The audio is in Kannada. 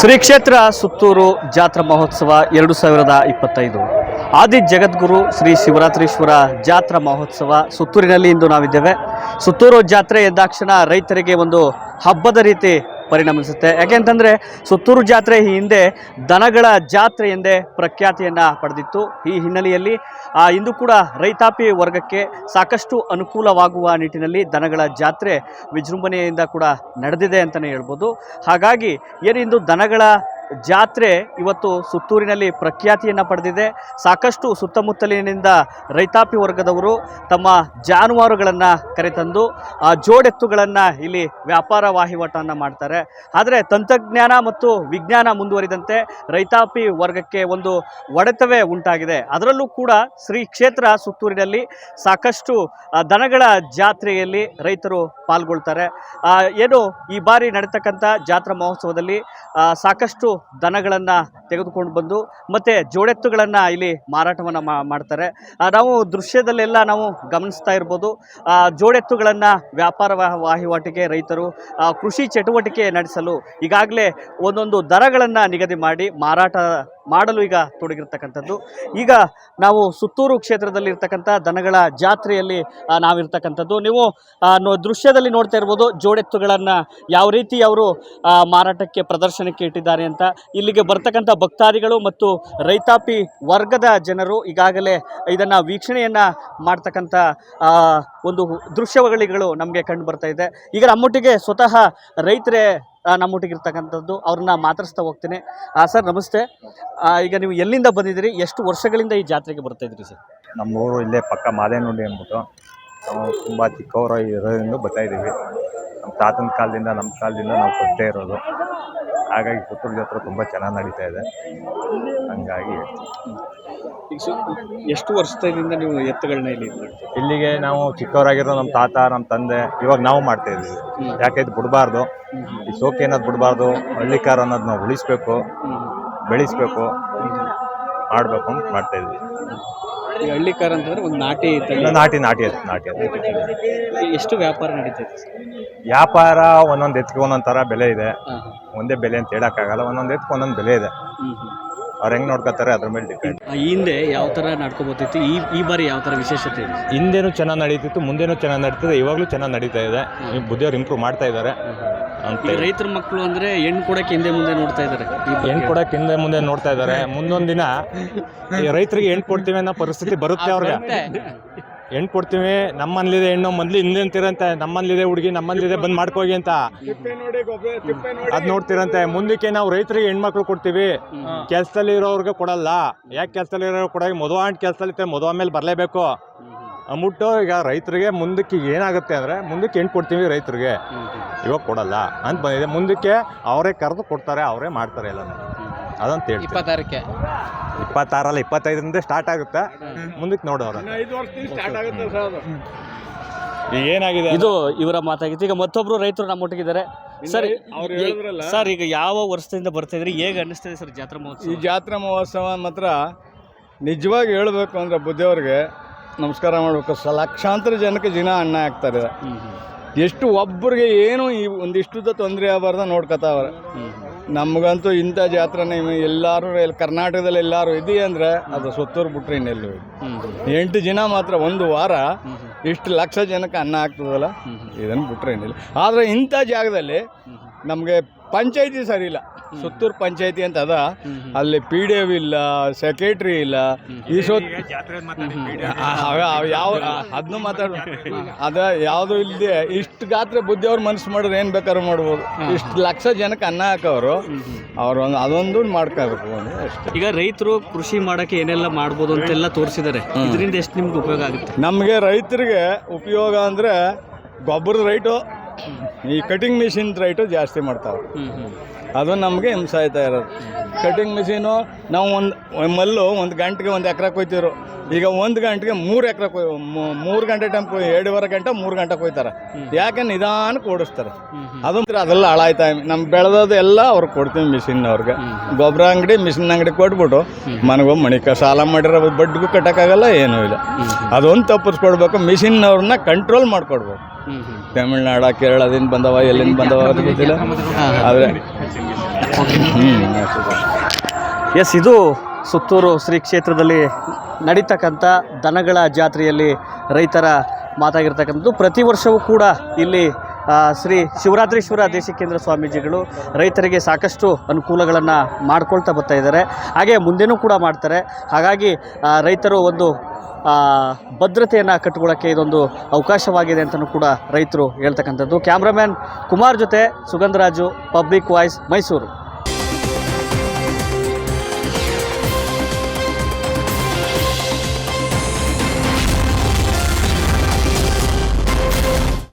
ಶ್ರೀ ಕ್ಷೇತ್ರ ಸುತ್ತೂರು ಜಾತ್ರಾ ಮಹೋತ್ಸವ ಎರಡು ಸಾವಿರದ ಇಪ್ಪತ್ತೈದು. ಆದಿ ಜಗದ್ಗುರು ಶ್ರೀ ಶಿವರಾತ್ರೀಶ್ವರ ಜಾತ್ರಾ ಮಹೋತ್ಸವ ಸುತ್ತೂರಿನಲ್ಲಿ ಇಂದು ನಾವಿದ್ದೇವೆ. ಸುತ್ತೂರು ಜಾತ್ರೆ ಎಂದಾಕ್ಷಣ ರೈತರಿಗೆ ಒಂದು ಹಬ್ಬದ ರೀತಿ ಪರಿಣಮಿಸುತ್ತೆ. ಯಾಕೆಂತಂದರೆ ಸುತ್ತೂರು ಜಾತ್ರೆ ಈ ಹಿಂದೆ ದನಗಳ ಜಾತ್ರೆ ಎಂದೇ ಪ್ರಖ್ಯಾತಿಯನ್ನು ಪಡೆದಿತ್ತು. ಈ ಹಿನ್ನೆಲೆಯಲ್ಲಿ ಆ, ಇಂದು ಕೂಡ ರೈತಾಪಿ ವರ್ಗಕ್ಕೆ ಸಾಕಷ್ಟು ಅನುಕೂಲವಾಗುವ ನಿಟ್ಟಿನಲ್ಲಿ ದನಗಳ ಜಾತ್ರೆ ವಿಜೃಂಭಣೆಯಿಂದ ಕೂಡ ನಡೆದಿದೆ ಅಂತಲೇ ಹೇಳ್ಬೋದು. ಹಾಗಾಗಿ ಏನಿಂದು ದನಗಳ ಜಾತ್ರೆ ಇವತ್ತು ಸುತ್ತೂರಿನಲ್ಲಿ ಪ್ರಖ್ಯಾತಿಯನ್ನು ಪಡೆದಿದೆ. ಸಾಕಷ್ಟು ಸುತ್ತಮುತ್ತಲಿನಿಂದ ರೈತಾಪಿ ವರ್ಗದವರು ತಮ್ಮ ಜಾನುವಾರುಗಳನ್ನು ಕರೆತಂದು, ಆ ಜೋಡೆತ್ತುಗಳನ್ನು ಇಲ್ಲಿ ವ್ಯಾಪಾರ ವಹಿವಾಟನ್ನು ಮಾಡ್ತಾರೆ. ಆದರೆ ತಂತ್ರಜ್ಞಾನ ಮತ್ತು ವಿಜ್ಞಾನ ಮುಂದುವರಿದಂತೆ ರೈತಾಪಿ ವರ್ಗಕ್ಕೆ ಒಂದು ಒಡೆತವೇ ಉಂಟಾಗಿದೆ. ಅದರಲ್ಲೂ ಕೂಡ ಶ್ರೀ ಕ್ಷೇತ್ರ ಸುತ್ತೂರಿನಲ್ಲಿ ಸಾಕಷ್ಟು ದನಗಳ ಜಾತ್ರೆಯಲ್ಲಿ ರೈತರು ಪಾಲ್ಗೊಳ್ತಾರೆ. ಏನು ಈ ಬಾರಿ ನಡೀತಕ್ಕಂಥ ಜಾತ್ರಾ ಮಹೋತ್ಸವದಲ್ಲಿ ಸಾಕಷ್ಟು ದನಗಳನ್ನು ತೆಗೆದುಕೊಂಡು ಬಂದು ಮತ್ತು ಜೋಡೆತ್ತುಗಳನ್ನು ಇಲ್ಲಿ ಮಾರಾಟವನ್ನು ಮಾಡ್ತಾರೆ. ನಾವು ದೃಶ್ಯದಲ್ಲೆಲ್ಲ ನಾವು ಗಮನಿಸ್ತಾ ಇರ್ಬೋದು. ಜೋಡೆತ್ತುಗಳನ್ನು ವ್ಯಾಪಾರ ವಹಿವಾಟಿಗೆ ರೈತರು ಕೃಷಿ ಚಟುವಟಿಕೆ ನಡೆಸಲು ಈಗಾಗಲೇ ಒಂದೊಂದು ದರಗಳನ್ನು ನಿಗದಿ ಮಾಡಿ ಮಾರಾಟ ಮಾಡಲು ಈಗ ತೊಡಗಿರ್ತಕ್ಕಂಥದ್ದು. ಈಗ ನಾವು ಸುತ್ತೂರು ಕ್ಷೇತ್ರದಲ್ಲಿ ಇರ್ತಕ್ಕಂಥ ದನಗಳ ಜಾತ್ರೆಯಲ್ಲಿ ನಾವಿರ್ತಕ್ಕಂಥದ್ದು. ನೀವು ದೃಶ್ಯದಲ್ಲಿ ನೋಡ್ತಾ ಇರ್ಬೋದು, ಜೋಡೆತ್ತುಗಳನ್ನು ಯಾವ ರೀತಿ ಅವರು ಮಾರಾಟಕ್ಕೆ ಪ್ರದರ್ಶನಕ್ಕೆ ಇಟ್ಟಿದ್ದಾರೆ ಅಂತ. ಇಲ್ಲಿಗೆ ಬರ್ತಕ್ಕಂಥ ಭಕ್ತಾದಿಗಳು ಮತ್ತು ರೈತಾಪಿ ವರ್ಗದ ಜನರು ಈಗಾಗಲೇ ಇದನ್ನು ವೀಕ್ಷಣೆಯನ್ನು ಮಾಡ್ತಕ್ಕಂಥ ಒಂದು ದೃಶ್ಯಗಳಿಗಳು ನಮಗೆ ಕಂಡು ಬರ್ತಾ ಇದೆ. ಈಗ ನಮ್ಮೊಟ್ಟಿಗೆ ಸ್ವತಃ ರೈತರೇ ನಮ್ಮೊಟ್ಟಿಗೆ ಇರ್ತಕ್ಕಂಥದ್ದು, ಅವ್ರನ್ನ ಮಾತಾಡಿಸ್ತಾ ಹೋಗ್ತೀನಿ. ಸರ್, ನಮಸ್ತೆ. ಈಗ ನೀವು ಎಲ್ಲಿಂದ ಬಂದಿದ್ದೀರಿ? ಎಷ್ಟು ವರ್ಷಗಳಿಂದ ಈ ಜಾತ್ರೆಗೆ ಬರ್ತಾ ಇದ್ರಿ ಸರ್? ನಮ್ಮ ಊರು ಇಲ್ಲೇ ಪಕ್ಕ ಮಾದೇನುಂಡಿ ಅಂದ್ಬಿಟ್ಟು. ತುಂಬ ಚಿಕ್ಕವರು ಇರೋದ್ರಿಂದ ಬರ್ತಾ ಇದ್ದೀವಿ. ನಮ್ಮ ತಾತನ ಕಾಲದಿಂದ, ನಮ್ಮ ಕಾಲದಿಂದ ನಾವು ಕೊಡ್ತೇ ಇರೋದು. ಹಾಗಾಗಿ ಪುತ್ತೂರು ಜಾತ್ರೆ ತುಂಬ ಚೆನ್ನಾಗಿ ನಡೀತಾ ಇದೆ. ಹಂಗಾಗಿ ಎಷ್ಟು ವರ್ಷದಿಂದ ನೀವು ಎತ್ತುಗಳನ್ನ ಇಲ್ಲಿ ಇಲ್ಲಿಗೆ ನಾವು ಚಿಕ್ಕವರಾಗಿರೋ ನಮ್ಮ ತಾತ ನಮ್ಮ ತಂದೆ ಇವಾಗ ನಾವು ಮಾಡ್ತಾ ಇದ್ದೀವಿ. ಯಾಕೆ ಇದು ಬಿಡಬಾರ್ದು? ಈ ಸೋಕೆ ಅನ್ನೋದು ಬಿಡಬಾರ್ದು ಹಳ್ಳಿಕಾರ ಅನ್ನೋದು ನಾವು ಉಳಿಸ್ಬೇಕು ಬೆಳೆಸ್ಬೇಕು ಮಾಡಬೇಕು ಅಂತ ಮಾಡ್ತಾ ಇದ್ವಿ ಈ ಹಳ್ಳಿ ಕಾರ್ ಅಂತಂದ್ರೆ ಒಂದು ನಾಟಿ ತಳಿ. ನಾಟಿ ನಾಟಿ ಅದು ನಾಟಿ ಅದು. ಎಷ್ಟು ವ್ಯಾಪಾರ ನಡೀತೈತೆ ವ್ಯಾಪಾರ ಒಂದೊಂದು ಎತ್ತಿಗೆ ಒಂದೊಂದು ಥರ ಬೆಲೆ ಇದೆ. ಹಾಂ ಒಂದೇ ಬೆಲೆ ಅಂತ ಹೇಳೋಕ್ಕಾಗಲ್ಲ ಒಂದೊಂದು ಎತ್ತಿಗೆ ಒಂದೊಂದು ಬೆಲೆ ಇದೆ. ಅವ್ರು ಹೆಂಗೆ ನೋಡ್ಕೋತಾರೆ ಅದ್ರ ಮೇಲೆ ಡಿಪೆಂಡ್ ಈ ಹಿಂದೆ ಯಾವ ಥರ ನಡ್ಕೊಬೋತಿತ್ತು? ಈ ಈ ಬಾರಿ ಯಾವ ಥರ ವಿಶೇಷತೆ ಇದೆ? ಹಿಂದೆನೂ ಚೆನ್ನಾಗಿ ನಡೀತಿತ್ತು ಮುಂದೆನೂ ಚೆನ್ನಾಗಿ ನಡೀತಿದೆ ಇವಾಗಲೂ ಚೆನ್ನಾಗಿ ನಡೀತಾ ಇದೆ. ಈ ಬುದ್ಧಿಯವ್ರು ಇಂಪ್ರೂವ್ ಮಾಡ್ತಾ ಇದ್ದಾರೆ. ಅಂತ ಈಗ ರೈತರ ಮಕ್ಕಳು ಅಂದ್ರೆ ಹೆಣ್ ಕೂಡ ಹಿಂದೆ ಮುಂದೆ ನೋಡ್ತಾ ಇದಾರೆ ಹೆಣ್ ಕೊಡಕ್ಕೆ ಹಿಂದೆ ಮುಂದೆ ನೋಡ್ತಾ ಇದ್ದಾರೆ. ಮುಂದೊಂದು ದಿನ ಈ ರೈತರಿಗೆ ಹೆಣ್ ಕೊಡ್ತೀವಿ ಅನ್ನೋ ಪರಿಸ್ಥಿತಿ ಬರುತ್ತೆ ಅವ್ರಿಗೆ. ಹೆಣ್ ಕೊಡ್ತೀವಿ ನಮ್ಮಲ್ಲಿದೆ ಹೆಣ್ಣು ಮೊದ್ಲು ಹಿಂದಿಂತಿರಂತೆ ನಮ್ಮಲ್ಲಿದೆ ಹುಡುಗಿ ನಮ್ಮಲ್ಲಿದೆ ಬಂದ್ ಮಾಡ್ಕೋಗಿ ಅಂತ. ಅದ್ ನೋಡ್ತಿರಂತೆ. ಮುಂದಕ್ಕೆ ನಾವು ರೈತರಿಗೆ ಹೆಣ್ಮಕ್ಳು ಕೊಡ್ತೀವಿ. ಕೆಲ್ಸದಲ್ಲಿ ಇರೋರ್ಗೆ ಕೊಡಲ್ಲ. ಯಾಕೆ ಕೆಲ್ಸದಲ್ಲಿ ಇರೋ ಕೊಡೋಕೆ ಮದುವೆ ಆಂಟ್ ಕೆಲ್ಸದಲ್ಲಿ ಮದುವೆ ಮೇಲೆ ಬರಲೇಬೇಕು. ಅಂದ್ಬಿಟ್ಟು ಈಗ ರೈತರಿಗೆ ಮುಂದಕ್ಕೆ ಏನಾಗುತ್ತೆ ಅಂದರೆ ಮುಂದಕ್ಕೆ ಏನು ಕೊಡ್ತೀವಿ ರೈತರಿಗೆ? ಇವಾಗ ಕೊಡಲ್ಲ ಅಂತ ಬಂದಿದೆ. ಮುಂದಕ್ಕೆ ಅವರೇ ಕರೆದು ಕೊಡ್ತಾರೆ ಅವರೇ ಮಾಡ್ತಾರೆ ಎಲ್ಲನೂ. ಅದಂತ ಹೇಳಿ ಇಪ್ಪತ್ತಾರಕ್ಕೆ. ಇಪ್ಪತ್ತಾರಲ್ಲ ಇಪ್ಪತ್ತೈದರಿಂದ ಸ್ಟಾರ್ಟ್ ಆಗುತ್ತೆ. ಮುಂದಕ್ಕೆ ನೋಡೋರು ಈಗ ಏನಾಗಿದೆ ಇದು ಇವರ ಮಾತಾಗಿತ್ತು ಈಗ ಮತ್ತೊಬ್ರು ರೈತರು ನಮ್ಮೊಟ್ಟಿಗಿದ್ದಾರೆ ಸರ್ ಅವ್ರು ಏ- ಹೇಳಿದ್ರಲ್ಲ. ಸರ್ ಈಗ ಯಾವ ವರ್ಷದಿಂದ ಬರ್ತಾ ಇದ್ರಿ? ಹೇಗೆ ಅನ್ನಿಸ್ತದೆ ಸರ್ ಜಾತ್ರಾ ಈ ಮಹೋತ್ಸವ? ಜಾತ್ರಾ ಮಹೋತ್ಸವ ಮಾತ್ರ ನಿಜವಾಗಿ ಹೇಳಬೇಕು ಅಂದರೆ ಬುದ್ಧಿಯವ್ರಿಗೆ ನಮಸ್ಕಾರ ಮಾಡಬೇಕು. ಸ ಲಕ್ಷಾಂತರ ಜನಕ್ಕೆ ದಿನ ಅನ್ನ ಹ್ಮ್, ಎಷ್ಟು ಒಬ್ಬರಿಗೆ ಏನು ಈ ಒಂದಿಷ್ಟುದ ತೊಂದರೆ ಆಗಬಾರ್ದ ನೋಡ್ಕೊತಾವ್ರೆ. ನಮಗಂತೂ ಇಂಥ ಜಾತ್ರೆ ಎಲ್ಲರೂ ಎಲ್ಲಿ ಕರ್ನಾಟಕದಲ್ಲಿ ಎಲ್ಲರೂ ಇದೆಯಾ ಅಂದರೆ ಅದು ಸುತ್ತೂರು ಬಿಟ್ರೆ ಇನ್ನೆಲ್ಲೂ ಎಂಟು ದಿನ ಮಾತ್ರ ಒಂದು ವಾರ ಇಷ್ಟು ಲಕ್ಷ ಜನಕ್ಕೆ ಅನ್ನ ಆಗ್ತದಲ್ಲ? ಇದನ್ನು ಬಿಟ್ರೆ ಇನ್ನೆಲ್ಲ. ಆದರೆ ಇಂಥ ಜಾಗದಲ್ಲಿ ನಮಗೆ ಪಂಚಾಯಿತಿ ಸರಿ ಇಲ್ಲ. ಸುತ್ತೂರು ಪಂಚಾಯತಿ ಅಂತ ಅದ. ಅಲ್ಲಿ ಪಿ ಡಿ ಎಫ್ ಇಲ್ಲ ಸೆಕ್ರೆಟ್ರಿ ಇಲ್ಲ ಈ ಸೊತ್ ಯಾವ ಅದನ್ನು ಮಾತಾಡ. ಅದ ಯಾವುದು ಇಲ್ಲದೆ ಇಷ್ಟು ಗಾತ್ರ ಬುದ್ಧಿಯವ್ರ ಮನಸ್ಸು ಮಾಡಿದ್ರೆ ಏನು ಬೇಕಾದ್ರೂ ಮಾಡ್ಬೋದು. ಇಷ್ಟು ಲಕ್ಷ ಜನಕ್ಕೆ ಅನ್ನ ಹಾಕೋರು ಅವ್ರು ಒಂದು ಅದೊಂದು ಮಾಡ್ಕೋಬೇಕು ಅಷ್ಟೇ. ಈಗ ರೈತರು ಕೃಷಿ ಮಾಡಕ್ಕೆ ಏನೆಲ್ಲ ಮಾಡ್ಬೋದು ಅಂತೆಲ್ಲ ತೋರಿಸಿದ್ದಾರೆ. ಇದರಿಂದ ಎಷ್ಟು ನಿಮ್ಗೆ ಉಪಯೋಗ ಆಗುತ್ತೆ? ನಮಗೆ ರೈತರಿಗೆ ಉಪಯೋಗ ಅಂದರೆ ಗೊಬ್ಬರದ ರೈಟು ಈ ಕಟಿಂಗ್ ಮಿಷಿನ್ ರೈಟು ಜಾಸ್ತಿ ಮಾಡ್ತಾವೆ ಅದು ನಮಗೆ ಹಿಂಸಾಯ್ತಾ ಇರೋದು. ಕಟಿಂಗ್ ಮಿಷಿನು ನಾವು ಒಂದು ಮಲ್ಲು ಒಂದು ಗಂಟೆಗೆ ಒಂದು ಎಕರೆ ಕೊಯ್ತಿರು ಈಗ ಒಂದು ಗಂಟೆಗೆ ಮೂರು ಎಕರೆ ಮೂರು ಗಂಟೆ ಟೈಮ್ ಎರಡೂವರೆ ಗಂಟೆ, ಮೂರು ಗಂಟೆ ಕೊಯ್ತಾರೆ. ಯಾಕೆ ನಿಧಾನ ಓಡಿಸ್ತಾರೆ? ಅದು ಅದೆಲ್ಲ ಹಾಳಾಯ್ತಾ ನಮ್ಮ ಬೆಳೆದದ್ದು ಎಲ್ಲ ಅವ್ರಿಗೆ ಕೊಡ್ತೀವಿ ಮಿಷಿನ್ ಅವ್ರಿಗೆ. ಗೊಬ್ಬರ ಅಂಗಡಿ ಮಿಷಿನ್ ಅಂಗಡಿ ಕೊಟ್ಬಿಟ್ಟು ಮನೆಗೆ ಮಣಿಕ ಸಾಲ ಮಾಡಿರೋ ಬಡ್ಡಿಗೂ ಕಟ್ಟೋಕ್ಕಾಗಲ್ಲ, ಏನೂ ಇಲ್ಲ. ಅದೊಂದು ತಪ್ಪಿಸ್ಕೊಡ್ಬೇಕು ಮಿಷಿನ್ನವ್ರನ್ನ ಕಂಟ್ರೋಲ್ ಮಾಡ್ಕೊಡ್ಬೇಕು. ತಮಿಳ್ನಾಡ, ಕೇರಳದಿಂದ ಬಂದವ, ಎಲ್ಲಿಂದ ಬಂದವ ಅದು ಗೊತ್ತಿಲ್ಲ. ಆದರೆ ಎಸ್ ಇದು ಸುತ್ತೂರು ಶ್ರೀ ಕ್ಷೇತ್ರದಲ್ಲಿ ನಡೀತಕ್ಕಂಥ ದನಗಳ ಜಾತ್ರೆಯಲ್ಲಿ ರೈತರ ಮಾತಾಗಿರ್ತಕ್ಕಂಥದ್ದು. ಪ್ರತಿ ವರ್ಷವೂ ಕೂಡ ಇಲ್ಲಿ ಶ್ರೀ ಶಿವರಾತ್ರೀಶ್ವರ ದೇಶಿಕೇಂದ್ರ ಸ್ವಾಮೀಜಿಗಳು ರೈತರಿಗೆ ಸಾಕಷ್ಟು ಅನುಕೂಲಗಳನ್ನು ಮಾಡ್ಕೊಳ್ತಾ ಬರ್ತಾ ಇದ್ದಾರೆ. ಹಾಗೆ ಮುಂದೆನೂ ಕೂಡ ಮಾಡ್ತಾರೆ. ಹಾಗಾಗಿ ರೈತರು ಒಂದು ಭದ್ರತೆಯನ್ನು ಕಟ್ಟಿಕೊಳ್ಳೋಕ್ಕೆ ಇದೊಂದು ಅವಕಾಶವಾಗಿದೆ ಅಂತಲೂ ಕೂಡ ರೈತರು ಹೇಳ್ತಕ್ಕಂಥದ್ದು. ಕ್ಯಾಮ್ರಾಮ್ಯಾನ್ ಕುಮಾರ್ ಜೊತೆ ಸುಗಂಧರಾಜು, ಪಬ್ಲಿಕ್ ವಾಯ್ಸ್ ಮೈಸೂರು.